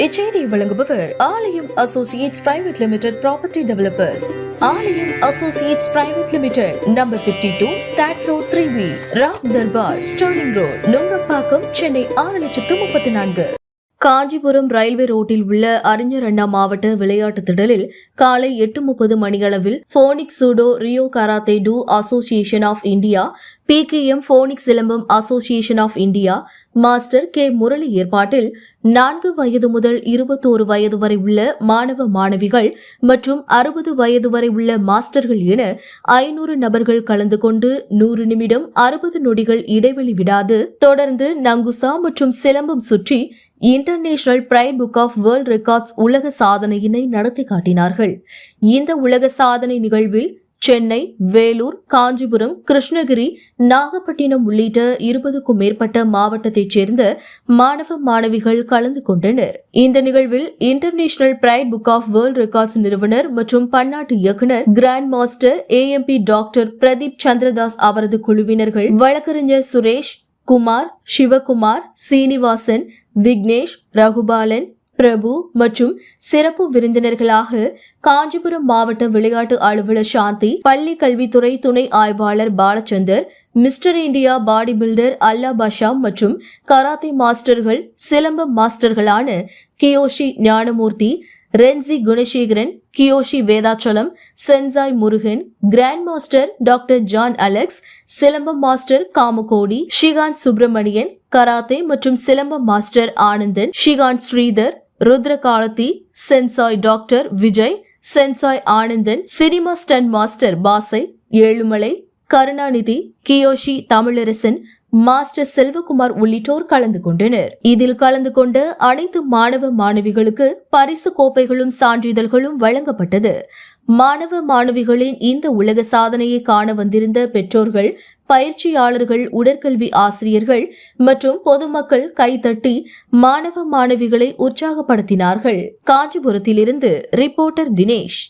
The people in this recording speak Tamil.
இச்செய்தியை வழங்குபவர் Aalayam associates private limited property developers. Aalayam associates private limited number fifty two that road three B Ram Darbar sterling road Nungambakkam Chennai ஆறு லட்சத்து முப்பத்தி நான்கு. காஞ்சிபுரம் ரயில்வே ரோட்டில் உள்ள அறிஞர் அண்ணா மாவட்ட விளையாட்டு திடலில் காலை எட்டு முப்பது மணியளவில் Phoenix Shito Ryu karate do association of India PKM Phoenix silambam association of India master K. Murali ஏற்பாட்டில் நான்கு வயது முதல் இருபத்தோரு வயது வரை உள்ள மாணவ மாணவிகள் மற்றும் அறுபது வயது வரை உள்ள மாஸ்டர்கள் என ஐநூறு நபர்கள் கலந்து கொண்டு நூறு நிமிடம் அறுபது நொடிகள் இடைவெளி விடாது. தொடர்ந்து நங்குசா மற்றும் சிலம்பம் சுற்றி international pride book of world records உலக சாதனையினை நடத்தி காட்டினார்கள். இந்த உலக சாதனை நிகழ்வில் சென்னை வேலூர் காஞ்சிபுரம் கிருஷ்ணகிரி நாகப்பட்டினம் உள்ளிட்ட இருபதுக்கும் மேற்பட்ட மாவட்டத்தைச் சேர்ந்த மாணவ மாணவிகள் கலந்து கொண்டனர். இந்த நிகழ்வில் international pride book of world records நிறுவனர் மற்றும் பன்னாட்டு இயக்குனர் grand master AMP doctor Pradeep Chandradas அவரது குழுவினர்கள் வழக்கறிஞர் சுரேஷ் குமார் சிவகுமார் சீனிவாசன் விக்னேஷ் ரகுபாலன் பிரபு மற்றும் சிறப்பு விருந்தினர்களாக காஞ்சிபுரம் மாவட்ட விளையாட்டு அலுவலர் சாந்தி பள்ளி கல்வித்துறை துணை ஆய்வாளர் Balachandar mister India body builder Alla Basha மற்றும் கராத்தே மாஸ்டர்கள் சிலம்ப மாஸ்டர்களான kyoshi Gnanamoorthy renshi Gunasekaran kyoshi Vedachalam sensei Murugan grand master doctor John Alex silambam master Kamakodi Srikanth Subramanian karate மற்றும் silambam master Anandan Srikanth Sridhar ருத்ரகாலத்தி sensei doctor Vijay sensei Anandan cinema stunt master பாசை ஏழுமலை கருணாநிதி கியோஷி தமிழரசன் மாஸ்டர் செல்வகுமார் உள்ளிட்டோர் கலந்து கொண்டனர். இதில் கலந்து கொண்ட அனைத்து மாணவ மாணவிகளுக்கு பரிசு கோப்பைகளும் சான்றிதழ்களும் வழங்கப்பட்டது. மாணவ மாணவிகளின் இந்த உலக சாதனையை காண வந்திருந்த பெற்றோர்கள் பயிற்சியாளர்கள் உடற்கல்வி ஆசிரியர்கள் மற்றும் பொதுமக்கள் கைதட்டி மாணவ மாணவிகளை உற்சாகப்படுத்தினார்கள். காஞ்சிபுரத்திலிருந்து ரிப்போர்ட்டர் தினேஷ்.